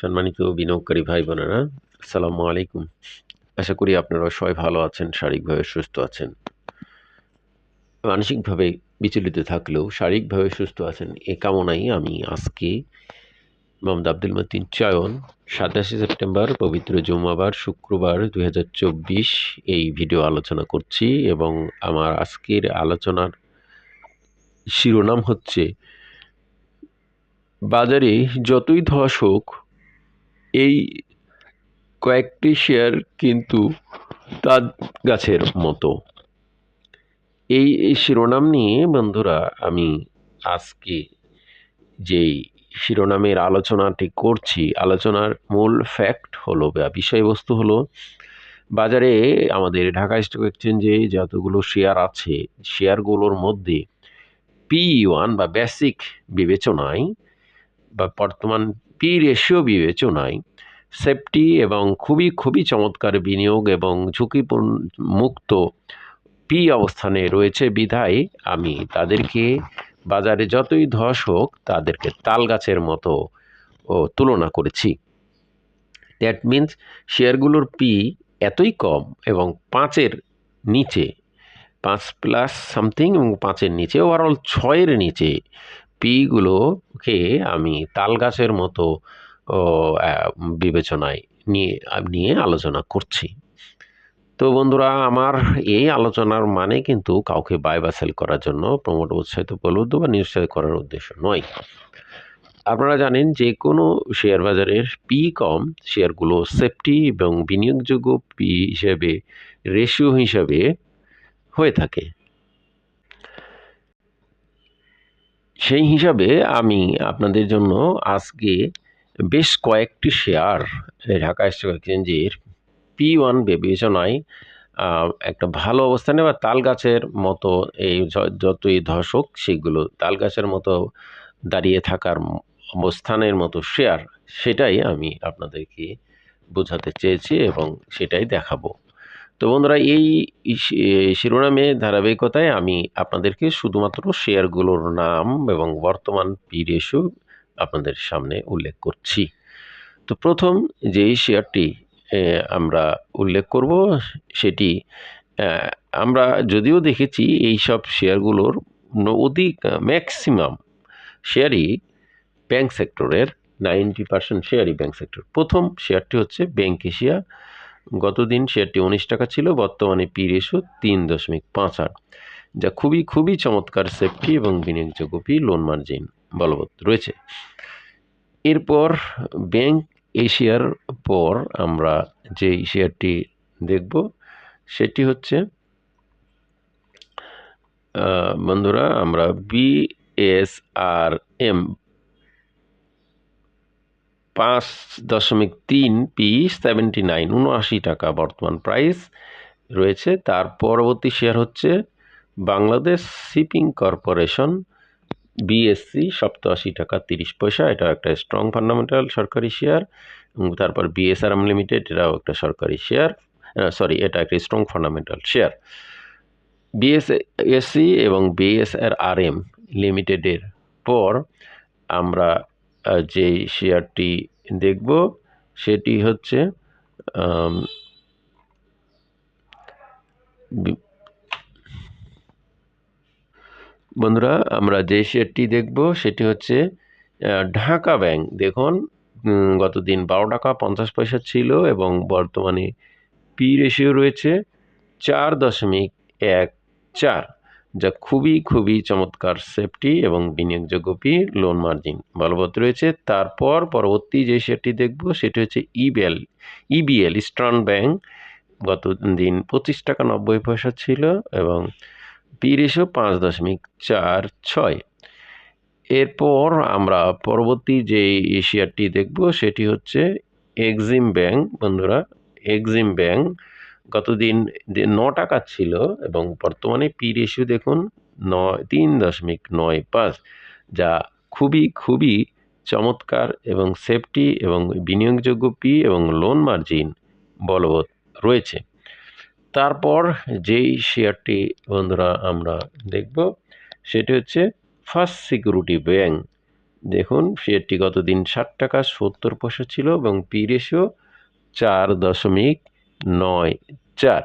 সম্মানিত বিনিয়োগকারী ভাই বোনেরা আসসালামু আলাইকুম। আশা করি আপনারা সবাই ভালো আছেন, শারীরিকভাবে সুস্থ আছেন। মানসিকভাবে বিচলিত থাকলেও শারীরিকভাবে সুস্থ আছেন এ কামনাই আমি আজকে মোহাম্মদ আব্দুল মতিন চয়ন, সাতাশে সেপ্টেম্বর, পবিত্র জুমাবার, শুক্রবার দু হাজার চব্বিশ এই ভিডিও আলোচনা করছি এবং আমার আজকের আলোচনার শিরোনাম হচ্ছে, বাজারে যতই ধস হোক এই কয়েকটি শেয়ার কিন্তু তার গাছের মতো। এই শিরোনাম নিয়ে বন্ধুরা, আমি আজকে যেই শিরোনামের আলোচনাটি করছি, আলোচনার মূল ফ্যাক্ট হলো বা বিষয়বস্তু হলো, বাজারে আমাদের ঢাকা স্টক এক্সচেঞ্জে যতগুলো শেয়ার আছে, শেয়ারগুলোর মধ্যে পি ওয়ান বা বেসিক বিবেচনায় বা বর্তমান পি রেশিও বিবেচনায় সেফটি এবং খুবই খুবই চমৎকার বিনিয়োগ এবং ঝুঁকিপূর্ণ মুক্ত পি অবস্থানে রয়েছে বিধায় আমি তাদেরকে বাজারে যতই ধস হোক, তাদেরকে তাল গাছের মতো, ও, তুলনা করেছি। দ্যাট মিন্স শেয়ারগুলোর পি এতই কম এবং পাঁচের নিচে, পাঁচ প্লাস সামথিং এবং পাঁচের নিচে ওভারঅল ছয়ের নিচে পিগুলোকে আমি তাল গাছের মতো বিবেচনায় নিয়ে নিয়ে আলোচনা করছি। তো বন্ধুরা, আমার এই আলোচনার মানে কিন্তু কাউকে বাই বা সেল করার জন্য প্রমোট উৎসাহিত প্রলুব্ধ বা নিরুৎসাহিত করার উদ্দেশ্য নয়। আপনারা জানেন যে কোনো শেয়ার বাজারের পি কম শেয়ারগুলো সেফটি এবং বিনিয়োগযোগ্য পি হিসেবে রেশিও হিসাবে হয়ে থাকে। সেই হিসাবে আমি আপনাদের জন্য আজকে বেশ কয়েকটি শেয়ার ঢাকা স্টক এক্সচেঞ্জের পি ওয়ান বিবেচনায় একটা ভালো অবস্থানে বা তাল গাছের মতো এই যতই ধসক, সেগুলো তাল গাছের মতো দাঁড়িয়ে থাকার অবস্থানের মতো শেয়ার, সেটাই আমি আপনাদেরকে বোঝাতে চেয়েছি এবং সেটাই দেখাবো। তো বন্ধুরা, এই শিরোনামে ধারাবাহিকতায় আমি আপনাদেরকে শুধুমাত্র শেয়ারগুলোর নাম এবং বর্তমান পি আপনাদের সামনে উল্লেখ করছি। তো প্রথম যেই শেয়ারটি আমরা উল্লেখ করব, সেটি আমরা যদিও দেখেছি এই সব শেয়ারগুলোর অধিক ম্যাক্সিমাম শেয়ারই ব্যাংক সেক্টরের, নাইনটি পার্সেন্ট শেয়ারই ব্যাংক সেক্টর। প্রথম শেয়ারটি হচ্ছে ব্যাংক এশিয়া গতদিন শেয়ারটি উনিশ টাকা ছিল, বর্তমানে পি রেশো তিন দশমিক পাঁচ আট। যা খুবই খুবই চমৎকার সেফটি এবং বিনিয়োগযোগ্য পি লোন মার্জিন বলবৎ রয়েছে। এরপর ব্যাংক এশিয়ার পর আমরা যে শেয়ারটি দেখব, সেটি হচ্ছে বন্ধুরা, আমরা বিএসআর এম পাঁচ দশমিক তিন পি সেভেন্টি নাইন, উনআশি টাকা বর্তমান প্রাইস রয়েছে। তার পরবর্তী শেয়ার হচ্ছে বাংলাদেশ শিপিং কর্পোরেশন বিএসসি সপ্তাশি টাকা তিরিশ পয়সা। এটা একটা স্ট্রং ফান্ডামেন্টাল সরকারি শেয়ার তারপর বিএসআরএম লিমিটেড এটাও একটা সরকারি শেয়ার সরি এটা একটা স্ট্রং ফান্ডামেন্টাল শেয়ার বিএসএসসি এবং বিএসআর আর এম লিমিটেডের পর আমরা যে শেয়ারটি দেখব, সেটি হচ্ছে বন্ধুরা, আমরা যে শেয়ারটি দেখব, সেটি হচ্ছে ঢাকা ব্যাংক। দেখুন গত দিন বারো টাকা পঞ্চাশ পয়সা ছিল এবং বর্তমানে পি রেশিও রয়েছে চার দশমিক এক চার। যা খুবই খুবই চমৎকার সেফটি এবং বিনিয়োগযোগ্য পি লোন মার্জিন বলবৎ রয়েছে। তারপর পরবর্তী যে শেয়ারটি দেখব, সেটি হচ্ছে ইবিএল ইবিএল ইস্টার্ন ব্যাংক গত দিন পঁচিশ টাকা নব্বই পয়সা ছিল এবং পি রেশিও পাঁচ দশমিক চার ছয়। এরপর আমরা পরবর্তী যে শেয়ারটি দেখব, সেটি হচ্ছে এক্সিম ব্যাংক বন্ধুরা। এক্সিম ব্যাংক গতদিন ন টাকা ছিল এবং বর্তমানে পি রেশিও দেখুন নয়, তিন দশমিক নয় পাঁচ, যা খুবই খুবই চমৎকার এবং সেফটি এবং বিনিয়োগযোগ্য পি এবং লোন মার্জিন বলবৎ রয়েছে। তারপর যেই শেয়ারটি বন্ধুরা আমরা দেখব, সেটি হচ্ছে ফার্স্ট সিকিউরিটি ব্যাংক দেখুন শেয়ারটি গতদিন ষাট টাকা সত্তর পয়সা ছিল এবং পি রেশিও চার দশমিক নয়, চার।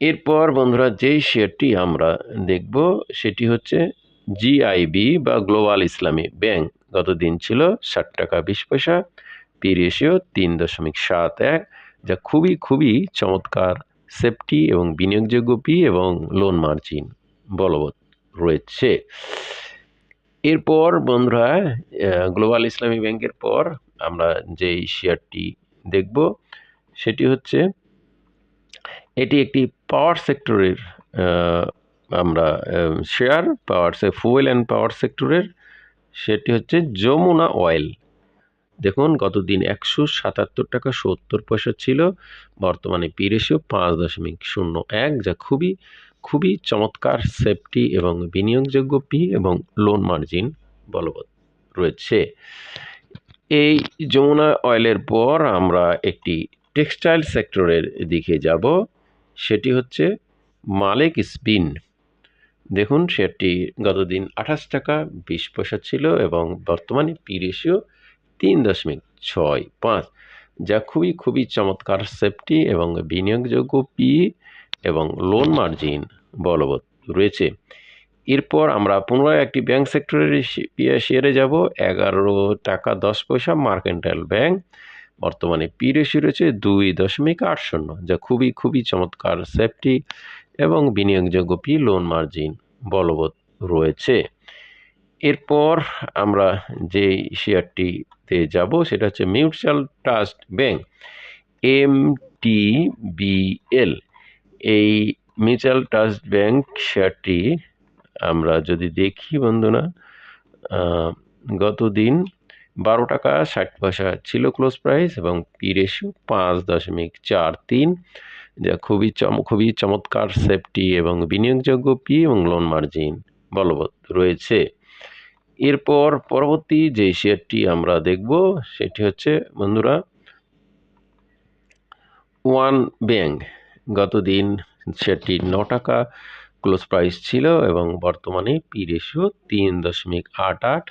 এরপর বন্ধুরা যেই শেয়ারটি আমরা দেখব, সেটি হচ্ছে জিআইবি বা গ্লোবাল ইসলামী ব্যাংক। গতদিন ছিল ষাট টাকা বিশ পয়সা পি রেশিও তিন দশমিক সাত এক, যা খুবই খুবই চমৎকার সেফটি এবং বিনিয়োগযোগ্য পি এবং লোন মার্জিন বলবৎ রয়েছে। এরপর বন্ধুরা গ্লোবাল ইসলামী ব্যাংকের পর আমরা যেই শেয়ারটি দেখব সেটি হচ্ছে এটি একটি পাওয়ার সেক্টরের আমরা শেয়ার পাওয়ার সে ফুয়েল অ্যান্ড পাওয়ার সেক্টরের সেটি হচ্ছে যমুনা অয়েল দেখুন গতদিন একশো সাতাত্তর টাকা সত্তর পয়সা ছিল, বর্তমানে পি রেশিও পাঁচ দশমিক শূন্য এক, যা খুবই খুবই চমৎকার সেফটি এবং বিনিয়োগযোগ্য পি এবং লোন মার্জিন বলবৎ রয়েছে। এই যমুনা অয়েলের পর আমরা একটি টেক্সটাইল সেক্টরের দিকে যাব, সেটি হচ্ছে মালিক স্পিন। দেখুন, শেয়ারটি গতদিন আঠাশ টাকা বিশ পয়সা ছিল এবং বর্তমানে পি রেশিও তিন দশমিক ছয় পাঁচ, যা খুবই খুবই চমৎকার সেফটি এবং বিনিয়োগযোগ্য পি এবং লোন মার্জিন বলবৎ রয়েছে। এরপর আমরা পুনরায় একটি ব্যাংক সেক্টরের শেয়ারে যাব, এগারো টাকা দশ পয়সা মার্কেন্টাইল ব্যাংক। বর্তমানে পি রেশি রয়েছে দুই দশমিক আট শূন্য, যা খুবই খুবই চমৎকার সেফটি এবং বিনিয়োগযোগ্য পি লোন মার্জিন বলবৎ রয়েছে। এরপর আমরা যে শেয়ারটিতে যাব, সেটা হচ্ছে mutual trust bank M T BL এই মিউচুয়াল ট্রাস্ট ব্যাংক শেয়ারটি আমরা যদি দেখি বন্ধুরা গত দিন বারো টাকা, ষাট পয়সা ছিল ক্লোজ প্রাইস এবং পি রেশিও পাঁচ দশমিক চার তিন, যা খুবই চম, খুবই চমৎকার সেফটি এবং বিনিয়োগযোগ্য পি এবং লোন মার্জিন বলবৎ রয়েছে। এরপর পরবর্তী যে শেয়ারটি আমরা দেখব, সেটি হচ্ছে বন্ধুরা ওয়ান ব্যাংক গতদিন শেয়ারটি ন টাকা ক্লোজ প্রাইস ছিল এবং বর্তমানে পি রেশিও তিন দশমিক আট আট,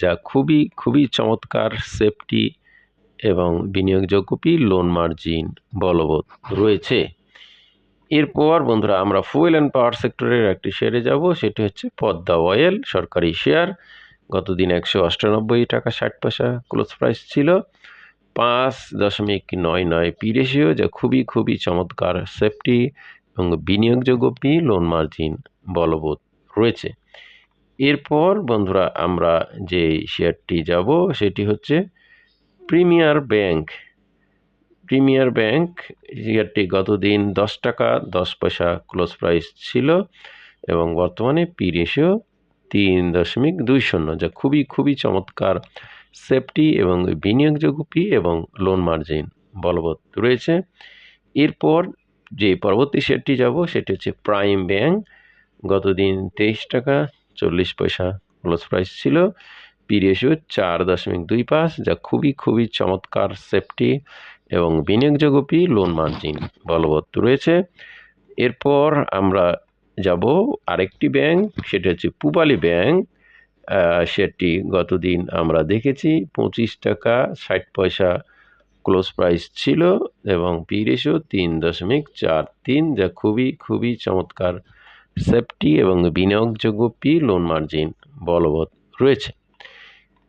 যা খুবই খুবই চমৎকার সেফটি এবং বিনিয়োগযোগ্য পি লোন মার্জিন বলবৎ রয়েছে। এরপর বন্ধুরা আমরা ফুয়েল অ্যান্ড পাওয়ার সেক্টরের একটি শেয়ারে যাব, সেটি হচ্ছে পদ্মা অয়েল সরকারি শেয়ার গতদিন একশো অষ্টানব্বই টাকা ষাট পয়সা ক্লোজ প্রাইস ছিল। পাঁচ দশমিক নয় নয় পি রেশিও যা খুবই খুবই চমৎকার সেফটি এবং বিনিয়োগযোগ্য পি লোন মার্জিন বলবৎ রয়েছে। এরপর বন্ধুরা, আমরা যে শেয়ারটি যাব সেটি হচ্ছে প্রিমিয়ার ব্যাংক। প্রিমিয়ার ব্যাংক শেয়ারটি গতদিন দশ টাকা দশ পয়সা ক্লোজ প্রাইস ছিল এবং বর্তমানে পি রেশিও তিন দশমিক দুই শূন্য, যা খুবই খুবই চমৎকার সেফটি এবং বিনিয়োগযোগ্য পি এবং লোন মার্জিন বলবৎ রয়েছে। এরপর যে পরবর্তী শেয়ারটি যাব, সেটি হচ্ছে প্রাইম ব্যাংক গতদিন তেইশ টাকা চল্লিশ পয়সা ক্লোজ প্রাইস ছিল। পি রেশিও চার দশমিক দুই পাঁচ, যা খুবই খুবই চমৎকার সেফটি এবং বিনিয়োগযোগ্য পি লোন মার্জিন বলবৎ রয়েছে। এরপর আমরা যাব আরেকটি ব্যাংক সেটি হচ্ছে পুবালি ব্যাংক সেটি গতদিন আমরা দেখেছি, পঁচিশ টাকা ষাট পয়সা ক্লোজ প্রাইস ছিল এবং পি রেশিও তিন দশমিক চার তিন, যা খুবই খুবই চমৎকার সেফটি এবং বিনিয়োগযোগ্য পি লোন মার্জিন বলবৎ রয়েছে।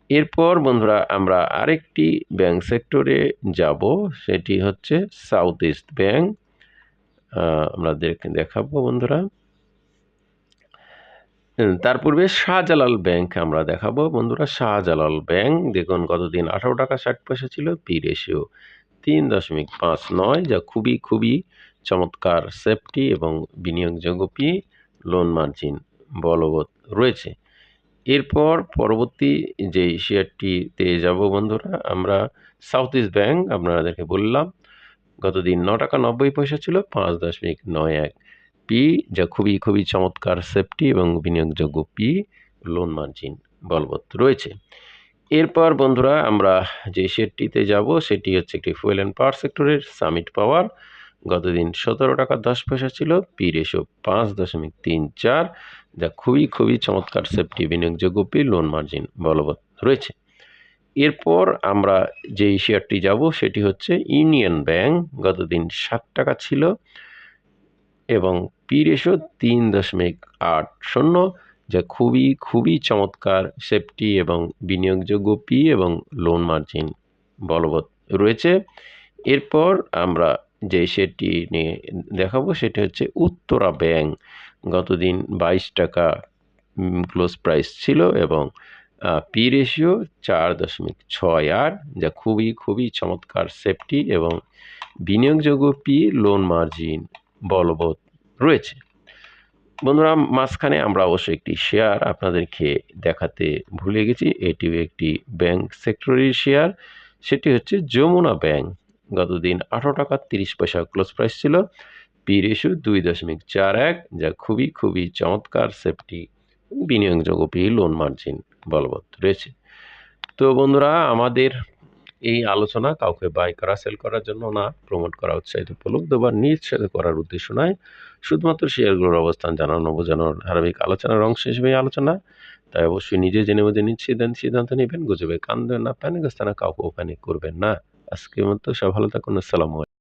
এরপর বন্ধুরা আমরা আরেকটি ব্যাংক সেক্টরে যাব, সেটি হচ্ছে সাউথ ইস্ট ব্যাংক আমরা দেখাবো বন্ধুরা। তার পূর্বে শাহজালাল ব্যাংক আমরা দেখাবো। বন্ধুরা, শাহজালাল ব্যাংক, দেখুন গতদিন আঠারো টাকা ষাট পয়সা ছিল, পি রেশিও তিন দশমিক পাঁচ নয়, যা খুবই খুবই চমৎকার সেফটি এবং বিনিয়োগযোগ্য পি লোন মার্জিন বলবৎ রয়েছে। এরপর পরবর্তী যে শেয়ারটিতে যাব বন্ধুরা, আমরা সাউথ ইস্ট ব্যাংক আপনাদেরকে বললাম, গতদিন ন টাকা নব্বই পয়সা ছিল, পাঁচ দশমিক নয় এক। পি যা খুবই খুবই চমৎকার সেফটি এবং বিনিয়োগযোগ্য পি লোন মার্জিন বলবৎ রয়েছে। এরপর বন্ধুরা, আমরা যে শেয়ারটিতে যাব, সেটি হচ্ছে একটি ফুয়েল অ্যান্ড পাওয়ার সেক্টরের সামিট পাওয়ার গতদিন সতেরো টাকা দশ পয়সা ছিল পি রেশো পাঁচ দশমিক তিন চার, যা খুবই খুবই চমৎকার সেফটি বিনিয়োগযোগ্য পি লোন মার্জিন বলবৎ রয়েছে। এরপর আমরা যেই শেয়ারটি যাব, সেটি হচ্ছে ইউনিয়ন ব্যাংক গতদিন সাত টাকা ছিল এবং পি রেশো তিন দশমিক আট শূন্য, যা খুবই খুবই চমৎকার সেফটি এবং বিনিয়োগযোগ্য পি এবং লোন মার্জিন বলবৎ রয়েছে। এরপর আমরা যে শেয়ারটি নিয়ে দেখাবো, সেটি হচ্ছে উত্তরা ব্যাংক। গতদিন বাইশ টাকা ক্লোজ প্রাইস ছিল এবং পি রেশিও চার দশমিক ছয় আট, যা খুবই খুবই চমৎকার সেফটি এবং বিনিয়োগযোগ্য পি, লোন মার্জিন বলবৎ রয়েছে। বন্ধুরা, মাঝখানে আমরা অবশ্যই একটি শেয়ার আপনাদেরকে দেখাতে ভুলে গেছি। এটিও একটি ব্যাংক সেক্টরের শেয়ার সেটি হচ্ছে যমুনা ব্যাংক গতদিন আঠারো টাকা তিরিশ পয়সা ক্লোজ প্রাইস ছিল। পি রেশু দুই দশমিক চার এক, যা খুবই খুবই চমৎকার সেফটি বিনিয়োগযোগ্য পি লোন মার্জিন বলবৎ রয়েছে। তো বন্ধুরা, আমাদের এই আলোচনা কাউকে বাই করা সেল করার জন্য না প্রমোট করা উৎসাহিত উপলব্ধ বা নিজ সাথে করার উদ্দেশ্য নয়। শুধুমাত্র শেয়ারগুলোর অবস্থান জানানো, বোঝানোর ধারাবাহিক আলোচনার অংশ হিসেবে আলোচনা। তাই অবশ্যই নিজে জেনে বুঝে সিদ্ধান্ত সিদ্ধান্ত নেবেন, গুজবে কান দেবেন না প্যানিক স্থানে কাউকে প্যানিক করবেন না। আজকের মতো সব ভালো থাকুন, আসসালামু